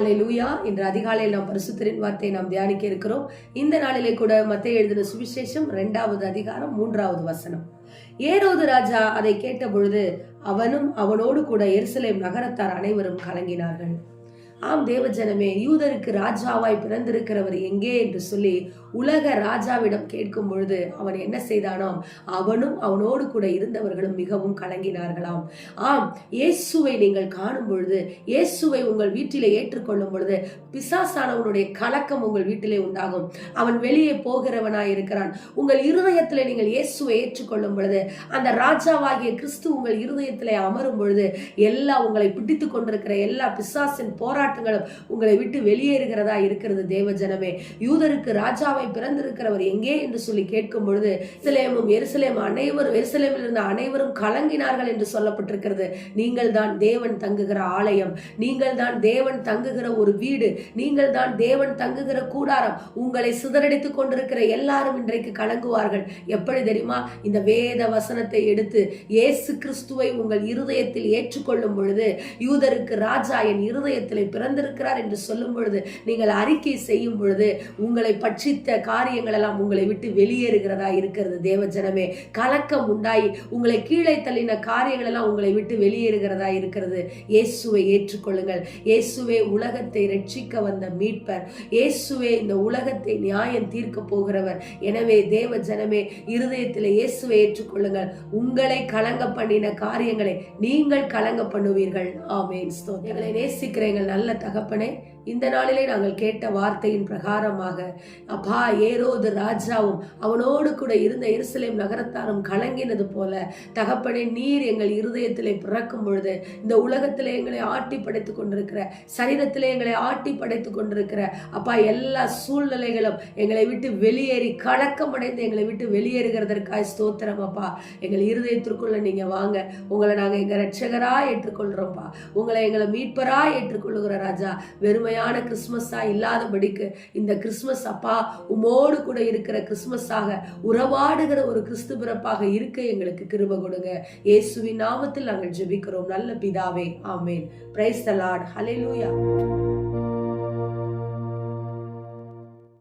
ஹலே லூயா இன்று அதிகாலையில் நாம் பரிசுத்தரின் வார்த்தையை நாம் தியானிக்க இருக்கிறோம். இந்த நாளிலே கூட மத்திய எழுதின சுவிசேஷம் இரண்டாவது அதிகாரம் மூன்றாவது வசனம். ஏரோது ராஜா அதை கேட்ட பொழுது அவனும் அவனோடு கூட எருசலேம் நகரத்தார் அனைவரும் கலங்கினார்கள். ஆம் தேவஜனமே யூதருக்கு ராஜாவாய் பிறந்திருக்கிறவர் எங்கே என்று சொல்லி உலக ராஜாவிடம் கேட்கும் பொழுது அவன் என்ன செய்தானாம்? அவனும் அவனோடு கூட இருந்தவர்களும் மிகவும் கலங்கினார்களாம். ஆம் இயேசுவை நீங்கள் காணும் பொழுது இயேசுவை உங்கள் வீட்டிலே ஏற்றுக்கொள்ளும் பொழுது பிசாசானவனுடைய கலக்கம் உங்கள் வீட்டிலே உண்டாகும். அவன் வெளியே போகிறவனாய் இருக்கிறான். உங்கள் இருதயத்திலே நீங்கள் இயேசுவை ஏற்றுக்கொள்ளும் பொழுது அந்த ராஜாவாகிய கிறிஸ்து உங்கள் இருதயத்திலே அமரும் பொழுது எல்லா உங்களை பிடித்து கொண்டிருக்கிற எல்லா பிசாசின் போராட்டங்களும் உங்களை விட்டு வெளியேறுகிறதா இருக்கிறது தேவ ஜனமே யூதருக்கு ராஜாவை பிறந்திருக்கிறவர் எங்கே என்று சொல்லி கேட்கும் பொழுது எருசலேமும் எருசலேம் அனைவரும் எருசலேமில் இருந்த அனைவரும் கலங்கினார்கள் என்று சொல்லப்பட்டிருக்கிறது. நீங்கள் தான் தேவன் தங்குகிற ஆலயம். நீங்கள் தான் தேவன் தங்குகிற ஒரு வீடு. நீங்கள் தான் தேவன் தங்குகிற கூடாரம். உங்களை சிதறடித்துக் கொண்டிருக்கிற எல்லாரும் இன்றைக்கு கலங்குவார்கள். எப்படி தெரியுமா? இந்த வேத வசனத்தை எடுத்து இயேசு கிறிஸ்துவை உங்கள் இருதயத்தில் ஏற்றுக்கொள்ளும் பொழுது யூதருக்கு ராஜா என் இருதயத்தில் பிறந்திருக்கிறார் என்று சொல்லும் பொழுது நீங்கள் அறிக்கை செய்யும் பொழுது உங்களை பட்சித்த காரியங்கள் எல்லாம் உங்களை விட்டு வெளியேறுகிறதா இருக்கிறது தேவஜனமே. கலக்கம் உண்டாயி உங்களை கீழே தள்ளின காரியங்கள் எல்லாம் உங்களை விட்டு வெளியேறுகிறதா இருக்கிறது. இயேசுவை ஏற்றுக்கொள்ளுங்கள். இயேசுவே உலகத்தை ரட்சிக்க வந்த மீட்பர். இயேசுவே இந்த உலகத்தை நியாயம் தீர்க்க போகிறவர். எனவே தேவ ஜனமே இருதயத்தில் இயேசுவை ஏற்றுக்கொள்ளுங்கள். உங்களை கலங்க பண்ணின காரியங்களை நீங்கள் கலங்க பண்ணுவீர்கள். ஆமேன். ஸ்தோத்திரம். எங்களை நேசிக்கிற எங்கள் நல்ல தகப்பனே இந்த நாளிலே நாங்கள் கேட்ட வார்த்தையின் பிரகாரமாக அப்பா ஏரோது ராஜாவும் அவனோடு கூட இருந்த எருசலேம் நகரத்தாரும் கலங்கினது போல தகப்பனே நீர் எங்கள் இருதயத்திலே பிறக்கும் பொழுது இந்த உலகத்திலே எங்களை ஆட்டி படைத்துக் கொண்டிருக்கிற சரீரத்திலே எங்களை ஆட்டி படைத்துக் கொண்டிருக்கிற அப்பா எல்லா சூழ்நிலைகளும் எங்களை விட்டு வெளியேறி கலக்கமடைந்து எங்களை விட்டு வெளியேறுகிறதற்காய் ஸ்தோத்திரம் அப்பா. எங்கள் இருதயத்திற்குள்ள நீங்க வாங்க. உங்களை நாங்க எங்க ரட்சகரா ஏற்றுக்கொள்கிறோம்ப்பா உங்களை எங்களை மீட்பரா ஏற்றுக்கொள்ளுகிற ராஜா உண்மையான கிறிஸ்மஸா இல்லாதபடிக்கு இந்த கிறிஸ்மஸ் அப்பா உமோடு கூட இருக்கிற கிறிஸ்மஸாக உறவாடுகிற ஒரு கிறிஸ்து பிறப்பாக இருக்க எங்களுக்கு கிருப கொடுங்க. இயேசுவின் நாமத்தில் நாங்கள் ஜெபிக்கிறோம். நல்ல பிதாவே ஆமேன். பிரைஸ் தலாட் ஹலே லூயா